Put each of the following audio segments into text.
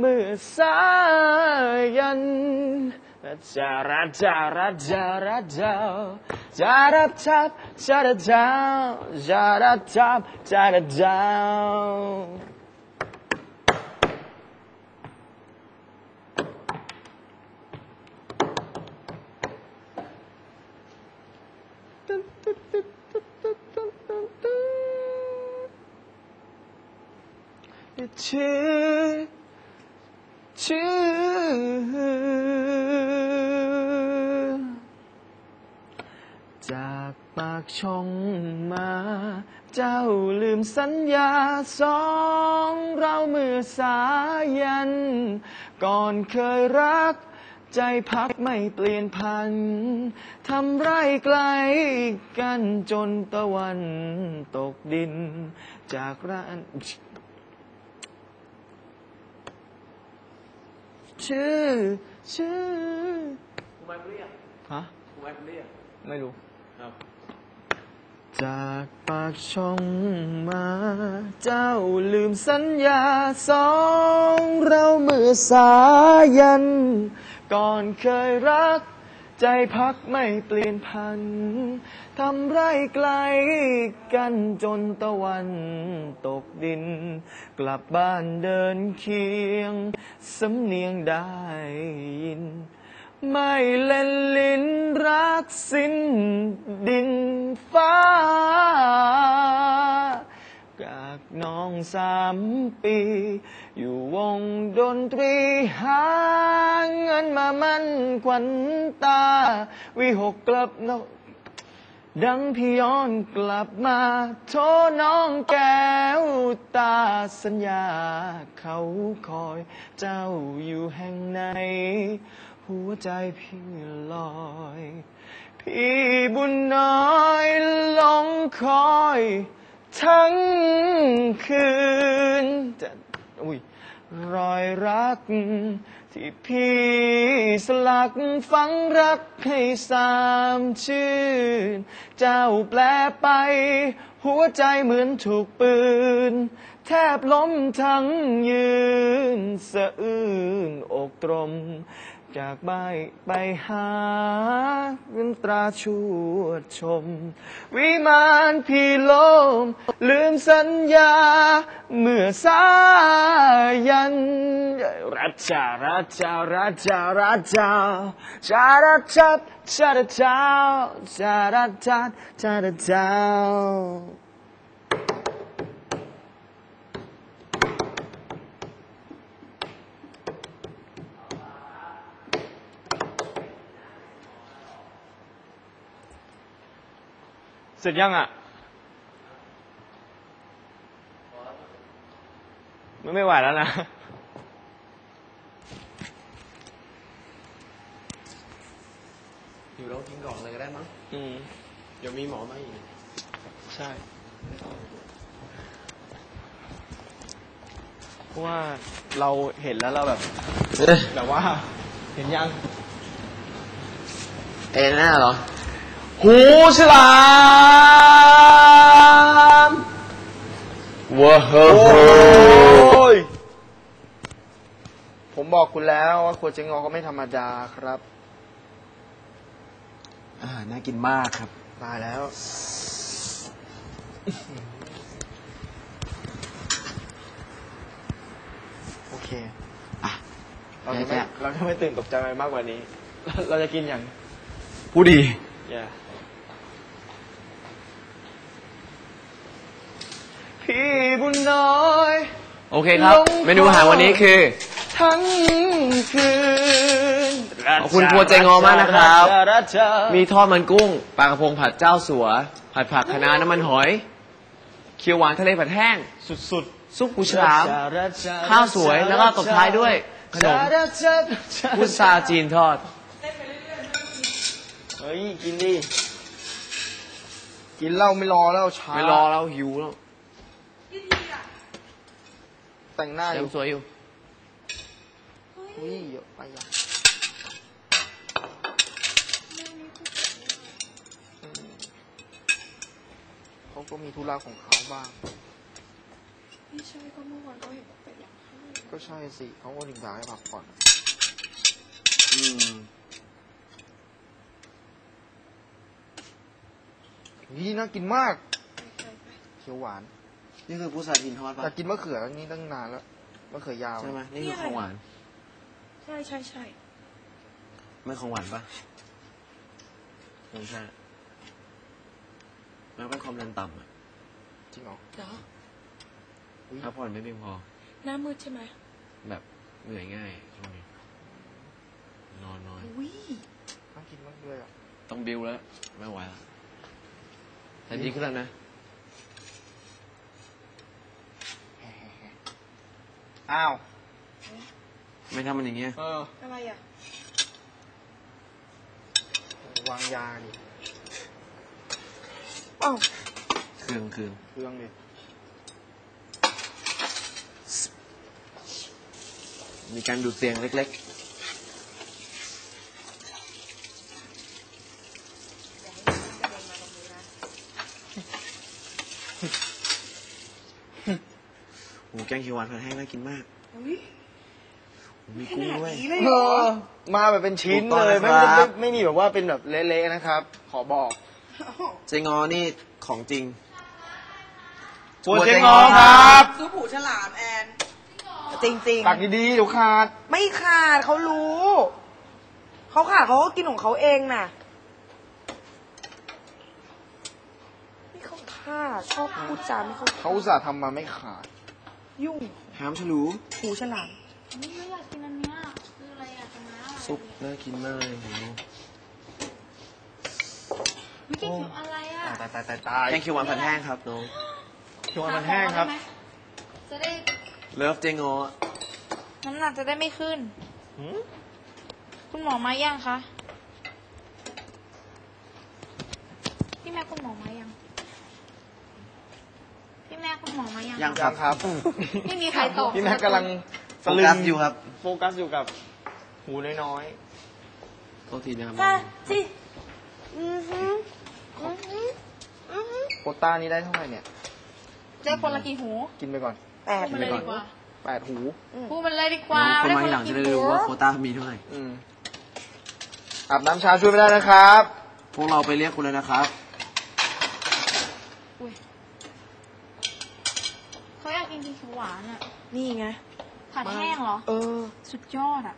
มือสายันจาราจาราจาราจาจาราจับจาราจาจาราจับจาราจาชื่อ ชื่อ จากปากช่องมา เจ้าลืมสัญญาสองเราเมื่อสายัน ก่อนเคยรักใจพักไม่เปลี่ยนพัน ทำไรไกลกันจนตะวันตกดิน จากร้าน ชื่อ ชื่อกูไม่เรียกฮะกูไม่เรียกไม่รู้ครับ จากปากช่องมา เจ้าลืมสัญญาสองเราเมื่อสายัน ก่อนเคยรัก ใจพักไม่เปลี่ยนพัน ทำไรไกลกันจนตะวันตกดิน กลับบ้านเดินเคียง สำเนียงได้ยิน ไม่เล่นลิ้นรักสิ้นดินฟ้ากากน้องสามปี อยู่วงดนตรีหาเงินมามั่นขวัญตา วิหกกลับนกดังพี่ย้อนกลับมาโทษน้องแก้วตาสัญญา เขาคอยเจ้าอยู่แห่งไหน หัวใจพี่ลอย พี่บุญน้อยลงคอย ทั้งคืนจะ อุ้ยรอยรัก ที่พี่สลักฝังรักให้สามชื่น เจ้าแปลไป หัวใจเหมือนถูกปืน แทบล้มทั้งยืน สะอื้นอกตรม จากใบไปหาเงินตราชวดชม วิมานพี่ลม ลืมสัญญา เมื่อสายันรัจารัจารัจารัจาจารัจับจารัจาจารัจับจารัจา เสร็จยังอะไม่ไม่ไหวแล้วนะ อยู่แล้วกินก่อนเลยก็ได้มั้ง อืม เดี๋ยวมีหมอมาอีก ใช่เพราะว่าเราเห็นแล้วเราแบบ แบบว่า เห็นยัง เอ็นหน้าเหรอ หูฉลามว้าโอ้ยผมบอกคุณแล้วว่าครัวเจงงอก็ไม่ธรรมดาครับ อ่า น่ากินมากครับ ตายแล้ว โอเค อะเราจะไม่แค่เราจะไม่ตื่นตกใจไปมากกว่านี้ เราจะกินอย่าง ผู้ดีอย่า พี่บุญน้อย โอเคครับลงเมนูอาหารวันนี้คือ ทั้งคืนขอบคุณครัวใจงอมากนะครับราชามีทอดมันกุ้งปลากระพงผัดเจ้าสัว ผัดผักคะน้าน้ำมันหอย เคี่ยวหวานทะเลผัดแห้ง สุดซุปกุๆฉลามข้าวสวยแล้วก็ตบท้ายด้วยขนมพุทราจีนทอด เฮ้ยกินดิ กินเหล้าไม่รอแล้วช้า ไม่รอแล้วหิวแล้ว แต่งหน้าอยัยู่งสวยอยู่ อุ้ยเยอะไปอะอืมเขาก็มีธุระของเขาบ้าง ไม่ใช่ก็เมื่อวานก็เห็นไปหลังข้างก็ใช่สิเขาก็ถึงอยากให้พักผ่อนอืมนี่น่ากินมากเขียวหวาน นี่คือพุทราจีนทอดแต่ปะกินมะเขือนี่ตั้งนานแล้วมะเขือยาวใช่ไหมนี่คือของหวาน ใช่ใช่ใช่ไม่ของหวานปะไม่ใช่มันเป็นความดันต่ำอะจริงเหรอเหรออุ๊ยพักผ่อนไม่เพียงพอ หน้ามืดใช่ไหม แบบเหนื่อยง่ายช่วงนี้นอนน้อยอุ้ยน่ากินมากเลยอะ ต้องบิวแล้ว ไม่ไหวแล้วแต่ดีขึ้นแล้วนะ อ้าว ไม่ทำมันอย่างเงี้ย เอออะไรอะ วางยาดิอ้าวเครื่องเครื่องเครื่องดิมีการดูดเสียงเล็ก ๆ หมูแก งเขียวหวานผัดแห้งน่ากินมากอุ้ยมีกุ้งด้วยขนาดนี้เลยเอเหรออมาแบบเป็นชิ้นถูกต้องเลยไม่นะครับไม่ไม่มีแบบว่าเป็นแบบเละๆนะครับ ขอบอก เจงอนี่ของจริง หัวเจ๊งอครับ ซุปหูฉลามแอน จริงจริงตักดีๆเดี๋ยวขาดไม่ขาดเขารู้ เขาขาดเขาก็กินของเขาเองน่ะไม่เขาขาดชอบพูดจาไม่เขาเขาอุตส่าห์ทำมาไม่ขาด ยุ่งหามฉลูหูฉลามนี่ไม่อยากกินอันเนี้ยคืออะไรอยากจะมาซุปน่ากินมากเลยโหไม่กินเขียวอะไรอะตายตายตายตายแกงเขียวหวานผัดแห้งครับน้องเขียวหวานมันแห้งครับ จะได้เลิฟเจงอน้ำหนักจะได้ไม่ขึ้นหืมคุณหมอมายังคะ พี่แม่คุณหมอมายัง พี่แม่คุณหมอมายังยังยังครับไม่มีใครตอบพี่แม็กกำลังโฟกัสอยู่ครับ โฟกัสอยู่กับ หูน้อยโทษทีนะครับค่ะสิอือฮึอือฮึอือฮึๆโควต้านี้ได้เท่าไหร่เนี่ยได้คนละกี่หู กินไปก่อนแปดพูดมันเลยดีกว่าแปดหูพูดมันเลยดีกว่าน้องคนมาทีหลังจะได้รู้ว่าโควต้ามีเท่าไหร่อืมอาบน้ำชาช่วยไม่ได้นะครับ พวกเราไปเรียกคุณเลยนะครับ อุ๊ยเขาอยากกินกินเขีย วหวานอะนี่ไงผัดแห้งเหรอ เออ สุดยอดอะ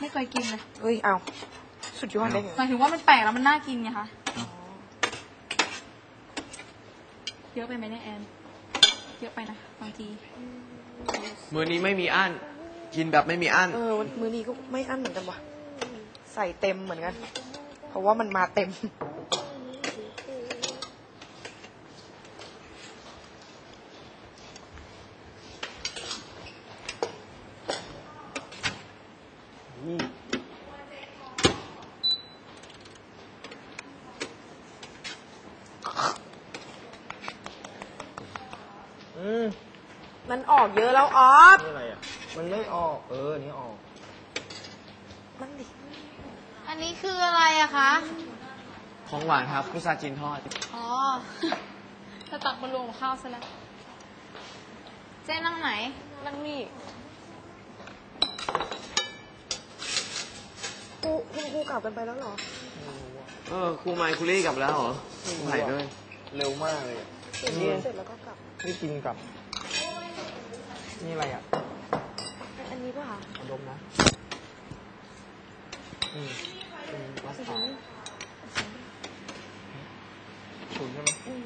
ไม่เคยกินเลยเฮ้ยเอาสุดยอดเลยหมายถึงว่ามันแปลกแล้วมันน่ากินไงคะเยอะไปไหมเนี่ยแอนเยอะไปนะบางทีมือนี้ไม่มีอั้นกินแบบไม่มีอั้นเออวันมื้อนี้ก็ไม่อั้นเหมือนกันว่ะใส่เต็มเหมือนกัน เพราะว่ามันมาเต็ม มมันออกเยอะแล้วออฟนี่อะไรอะ มันไม่ออก เออ นี่ออก มันดิอันนี้คืออะไรอะคะ ของหวานครับพุทราจีนทอด อ๋อ จะตักมารวมกับข้าวซะแล้ว เจ๊นั่งไหน นั่งนี่ครูคุณครูกลับกันไปแล้วเหรอ เออครูไมค์คุรี่กลับแล้วเหรอครูไผ่ด้วย เร็วมากเลยอะเสร็จเรียนเสร็จแล้วก็กลับนี่กินกับ นี่อะไรอะ อันนี้ป่ะคะขอดมนะ อืมเป็นมัสตาร์ดฉุนใช่ไหมอืม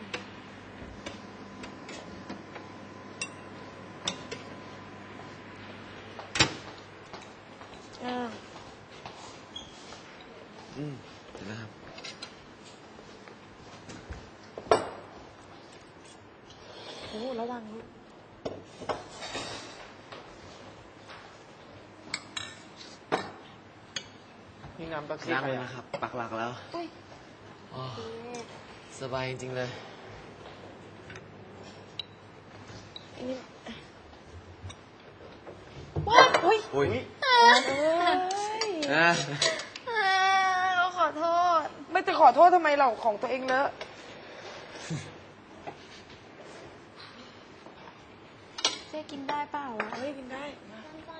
อ่าอืมเดี๋ยวนะครับ โอ้ระวังลูก นี่น้ำแป๊บซี่นั่งใครเลยอะนะครับ ปักหลักแล้วอุ้ยอ๋อสบายจริงๆเลย อันนี้ว้ายอุ้ยอุ้ยเอ้ยอะอ่าเราขอโทษ ไม่จะขอโทษทำไมเราของตัวเองเลอะเจ๊กินได้เปล่าอะเฮ้ยกินได้มาสั้นๆ